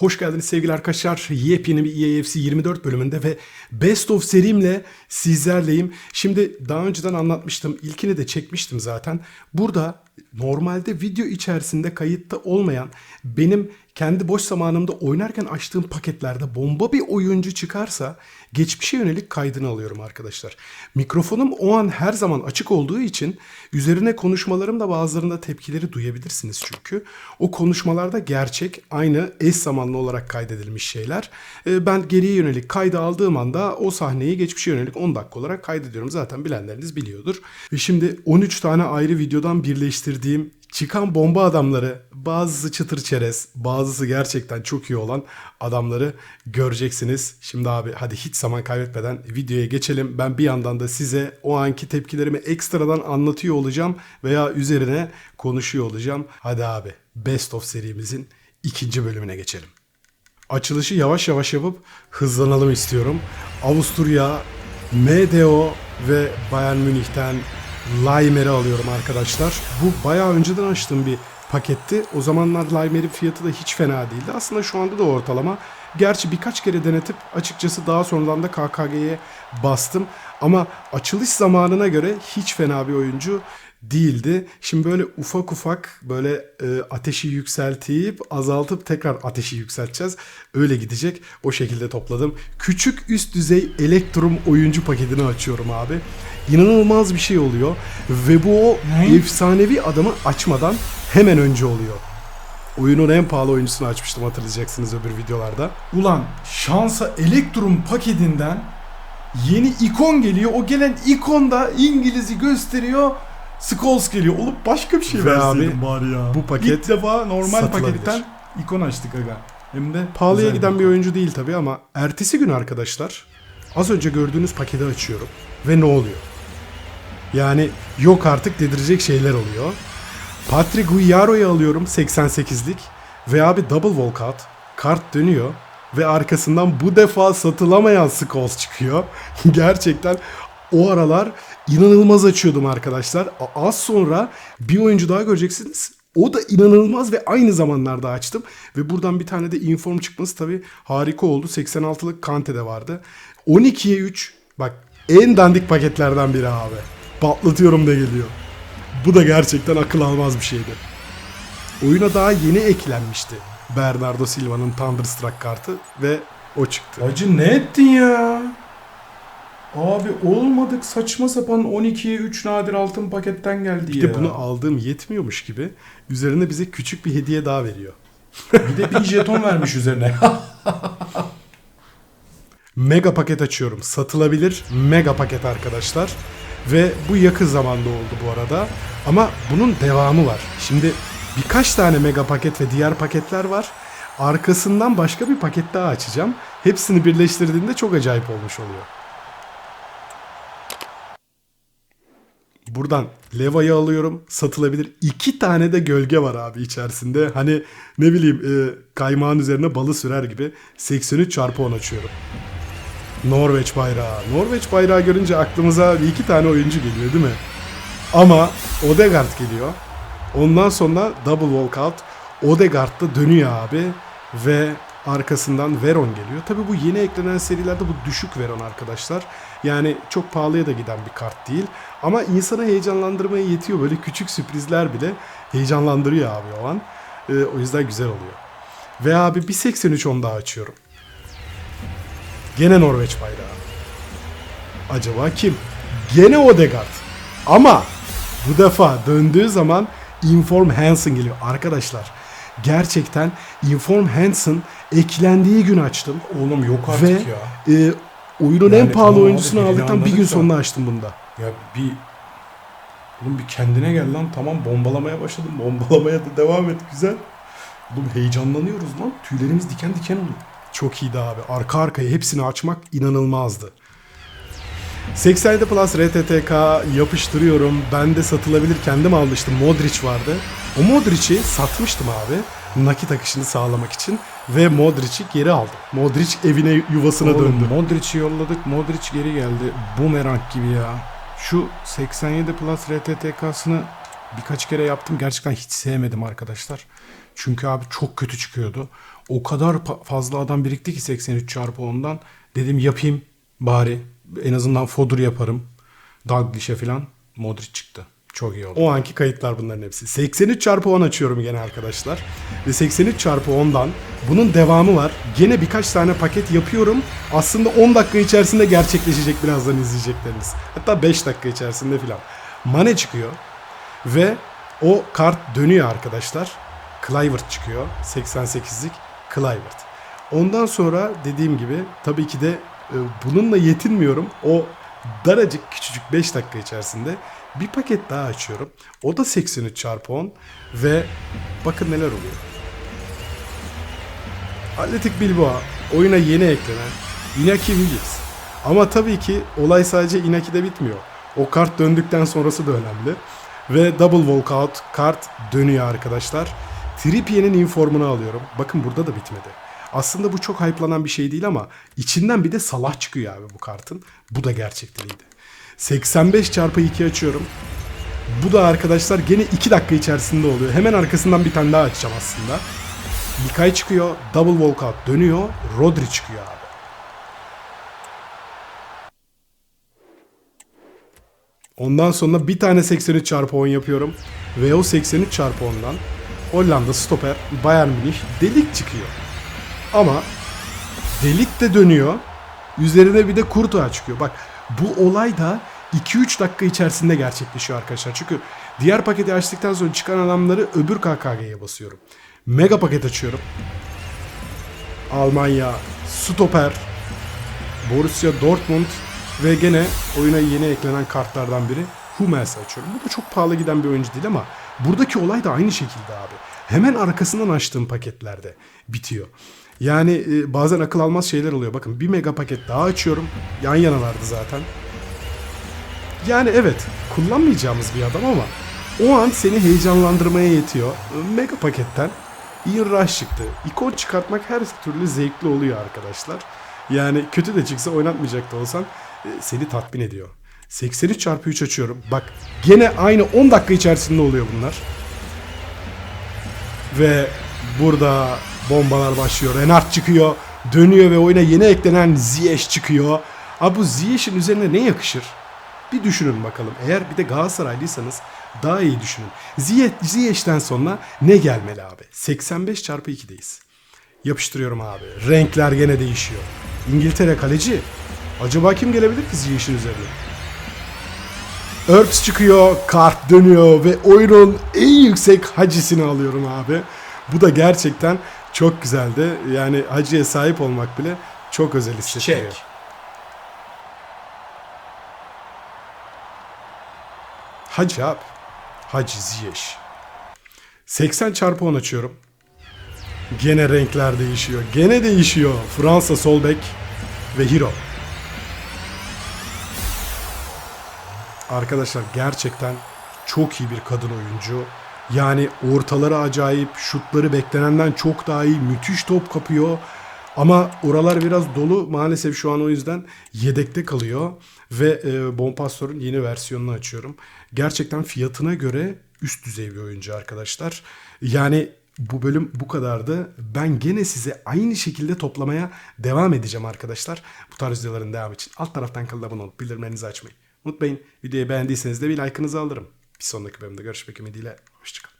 Hoş geldiniz sevgili arkadaşlar. Yepyeni bir EAFC 24 bölümünde ve Best of serimle sizlerleyim. Şimdi daha önceden anlatmıştım. İlkini de çekmiştim zaten. Burada normalde video içerisinde kayıtta olmayan benim kendi boş zamanımda oynarken açtığım paketlerde bomba bir oyuncu çıkarsa geçmişe yönelik kaydını alıyorum arkadaşlar. Mikrofonum o an her zaman açık olduğu için üzerine konuşmalarımda bazılarında tepkileri duyabilirsiniz çünkü. O konuşmalarda gerçek aynı eş zamanlı olarak kaydedilmiş şeyler. Ee, Ben geriye yönelik kaydı aldığım anda o sahneyi geçmişe yönelik 10 dakika olarak kaydediyorum. Zaten bilenleriniz biliyordur. Ve şimdi 13 tane ayrı videodan birleştirdiğim çıkan bomba adamları bazısı çıtır çerez bazısı gerçekten çok iyi olan adamları göreceksiniz. Şimdi abi hadi hiç zaman kaybetmeden videoya geçelim. Ben bir yandan da size o anki tepkilerimi ekstradan anlatıyor olacağım veya üzerine konuşuyor olacağım. Hadi abi Best of serimizin ikinci bölümüne geçelim. Açılışı yavaş yavaş yapıp hızlanalım istiyorum. Avusturya, MDO ve Bayern Münih'ten Laimer'i alıyorum arkadaşlar. Bu bayağı önceden açtığım bir paketti. O zamanlar Laimer'in fiyatı da hiç fena değildi. Aslında şu anda da ortalama. Gerçi birkaç kere denetip açıkçası daha sonradan da KKG'ye bastım. Ama açılış zamanına göre hiç fena bir oyuncu değildi. Şimdi böyle ufak ufak böyle e, ateşi yükseltip azaltıp tekrar ateşi yükselteceğiz. Öyle gidecek. O şekilde topladım. Küçük üst düzey Elektrum oyuncu paketini açıyorum abi. İnanılmaz bir şey oluyor. Ve bu o efsanevi adamı açmadan hemen önce oluyor. Oyunun en pahalı oyuncusunu açmıştım hatırlayacaksınız öbür videolarda. Ulan şansa Elektrum paketinden yeni ikon geliyor. O gelen ikon da İngiliz'i gösteriyor. Scholes geliyor. Olup başka bir şey Ve verseydin abi, bari ya. bu paket İlk defa normal paketten ikon açtık aga. Hem de Pahalıya giden bir oyuncu değil tabii ama ertesi gün arkadaşlar az önce gördüğünüz paketi açıyorum ve ne oluyor? Yani yok artık dedirecek şeyler oluyor. Patrick Guiaro'yu alıyorum 88'lik ve abi double walkout kart dönüyor ve arkasından bu defa satılamayan Scholes çıkıyor. Gerçekten o aralar inanılmaz açıyordum arkadaşlar. Az sonra bir oyuncu daha göreceksiniz. O da inanılmaz ve aynı zamanlarda açtım. Ve buradan bir tane de inform çıkması tabii harika oldu. 86'lık Kante'de vardı. 12'ye 3 bak en dandik paketlerden biri abi. Patlatıyorum da geliyor. Bu da gerçekten akıl almaz bir şeydi. Oyuna daha yeni eklenmişti. Bernardo Silva'nın Thunderstruck kartı ve o çıktı. Acı ne ettin ya? Abi olmadık saçma sapan 12'ye 3 nadir altın paketten geldi Bir ya. de bunu aldığım yetmiyormuş gibi üzerine bize küçük bir hediye daha veriyor. bir de bir jeton vermiş üzerine. Mega paket açıyorum. Satılabilir mega paket arkadaşlar. Ve bu yakın zamanda oldu bu arada. Ama bunun devamı var. Şimdi birkaç tane mega paket ve diğer paketler var. Arkasından başka bir paket daha açacağım. Hepsini birleştirdiğimde çok acayip olmuş oluyor. Buradan Leva'yı alıyorum. Satılabilir. İki tane de gölge var abi içerisinde. Hani ne bileyim e, kaymağın üzerine balı sürer gibi 83 çarpı 10 açıyorum. Norveç bayrağı. Norveç bayrağı görünce aklımıza bir iki tane oyuncu geliyor değil mi? Ama Odegaard geliyor. Ondan sonra double walkout. Odegaard da dönüyor abi. Ve arkasından Veron geliyor. Tabi bu yeni eklenen serilerde bu düşük Veron arkadaşlar. Yani çok pahalıya da giden bir kart değil. Ama insanı heyecanlandırmaya yetiyor. Böyle küçük sürprizler bile heyecanlandırıyor abi o an. Ee, o yüzden güzel oluyor. Ve abi bir 83 on daha açıyorum. Gene Norveç bayrağı. Acaba kim? Gene Odegaard. Ama bu defa döndüğü zaman Inform Hansen geliyor. Arkadaşlar gerçekten Inform Hansen eklendiği gün açtım. Oğlum yok Ve artık ya. e, oyunun en Yani pahalı tamam abi, oyuncusunu aldıktan bir gün sonra açtım bunda. Ya bir Oğlum bir kendine gel lan. Tamam bombalamaya başladım. Bombalamaya da devam et. Güzel. Oğlum heyecanlanıyoruz lan. Tüylerimiz diken diken oluyor. Çok iyiydi abi. Arka arkaya hepsini açmak inanılmazdı. 87 Plus RTTK yapıştırıyorum. Ben de satılabilir kendim almıştım. Modric vardı. O Modric'i satmıştım abi. Nakit akışını sağlamak için. Ve Modric'i geri aldım. Modric evine yuvasına Oğlum, döndü. Modric'i yolladık. Modric geri geldi. Bumerang gibi ya. Şu 87 Plus RTTK'sını birkaç kere yaptım. Gerçekten hiç sevmedim arkadaşlar. Çünkü abi çok kötü çıkıyordu. O kadar fazla adam birikti ki 83 çarpı 10'dan. Dedim yapayım bari. En azından Fodur yaparım. Dalglish'e falan Modric çıktı. Çok iyi oldu. O anki kayıtlar bunların hepsi. 83 çarpı 10 açıyorum gene arkadaşlar. Ve 83 çarpı 10'dan bunun devamı var. Gene birkaç tane paket yapıyorum. Aslında 10 dakika içerisinde gerçekleşecek birazdan izleyecekleriniz. Hatta 5 dakika içerisinde falan. Mane çıkıyor. Ve o kart dönüyor arkadaşlar. Clivert çıkıyor. 88'lik Clivert. Ondan sonra dediğim gibi tabii ki de e, bununla yetinmiyorum. O daracık küçücük 5 dakika içerisinde bir paket daha açıyorum. O da 83 çarpı 10 ve bakın neler oluyor. Atletik Bilbao oyuna yeni eklenen Inaki Williams. Ama tabii ki olay sadece Inaki'de bitmiyor. O kart döndükten sonrası da önemli. Ve double walkout kart dönüyor arkadaşlar. Trippier'in informunu alıyorum. Bakın burada da bitmedi. Aslında bu çok hype'lanan bir şey değil ama içinden bir de Salah çıkıyor abi bu kartın. Bu da gerçekteniydi. 85 çarpı 2 açıyorum. Bu da arkadaşlar gene 2 dakika içerisinde oluyor. Hemen arkasından bir tane daha açacağım aslında. İlkay çıkıyor. Double walkout dönüyor. Rodri çıkıyor abi. Ondan sonra bir tane 83 çarpı 10 yapıyorum. Ve o 83 çarpı 10'dan Hollanda stoper Bayern Münih delik çıkıyor. Ama delik de dönüyor. Üzerine bir de Kurtuğa çıkıyor. Bak bu olay da 2-3 dakika içerisinde gerçekleşiyor arkadaşlar. Çünkü diğer paketi açtıktan sonra çıkan adamları öbür KKG'ye basıyorum. Mega paket açıyorum. Almanya, stoper, Borussia Dortmund ve gene oyuna yeni eklenen kartlardan biri Hummels açıyorum. Bu da çok pahalı giden bir oyuncu değil ama buradaki olay da aynı şekilde abi. Hemen arkasından açtığım paketlerde bitiyor. Yani e, bazen akıl almaz şeyler oluyor. Bakın bir mega paket daha açıyorum. Yan yanalardı zaten. Yani evet kullanmayacağımız bir adam ama o an seni heyecanlandırmaya yetiyor. Mega paketten Ian çıktı. İkon çıkartmak her türlü zevkli oluyor arkadaşlar. Yani kötü de çıksa oynatmayacak da olsan e, seni tatmin ediyor. 83 çarpı 3 açıyorum. Bak gene aynı 10 dakika içerisinde oluyor bunlar. Ve burada bombalar başlıyor. Renard çıkıyor. Dönüyor ve oyuna yeni eklenen Ziyech çıkıyor. Abi bu Ziyech'in üzerine ne yakışır? Bir düşünün bakalım. Eğer bir de Galatasaraylıysanız daha iyi düşünün. Ziyech, Ziyech'ten sonra ne gelmeli abi? 85 çarpı 2'deyiz. Yapıştırıyorum abi. Renkler gene değişiyor. İngiltere kaleci. Acaba kim gelebilir ki Ziyech'in üzerine? Earps çıkıyor, kart dönüyor ve oyunun en yüksek hacisini alıyorum abi. Bu da gerçekten çok güzeldi. Yani haciye sahip olmak bile çok özel hissettiriyor. Çek. Hacı abi. Hacı Ziyech. 80 çarpı 10 açıyorum. Gene renkler değişiyor. Gene değişiyor. Fransa sol bek ve Hero. Arkadaşlar gerçekten çok iyi bir kadın oyuncu. Yani ortaları acayip, şutları beklenenden çok daha iyi, müthiş top kapıyor. Ama oralar biraz dolu. Maalesef şu an o yüzden yedekte kalıyor. Ve e, Bompastor'un yeni versiyonunu açıyorum. Gerçekten fiyatına göre üst düzey bir oyuncu arkadaşlar. Yani bu bölüm bu kadardı. Ben gene size aynı şekilde toplamaya devam edeceğim arkadaşlar. Bu tarz videoların devamı için alt taraftan kanala abone olup bildirimlerinizi açmayı unutmayın. Videoyu beğendiyseniz de bir like'ınızı alırım. Bir sonraki bölümde görüşmek ümidiyle. Hoşçakalın.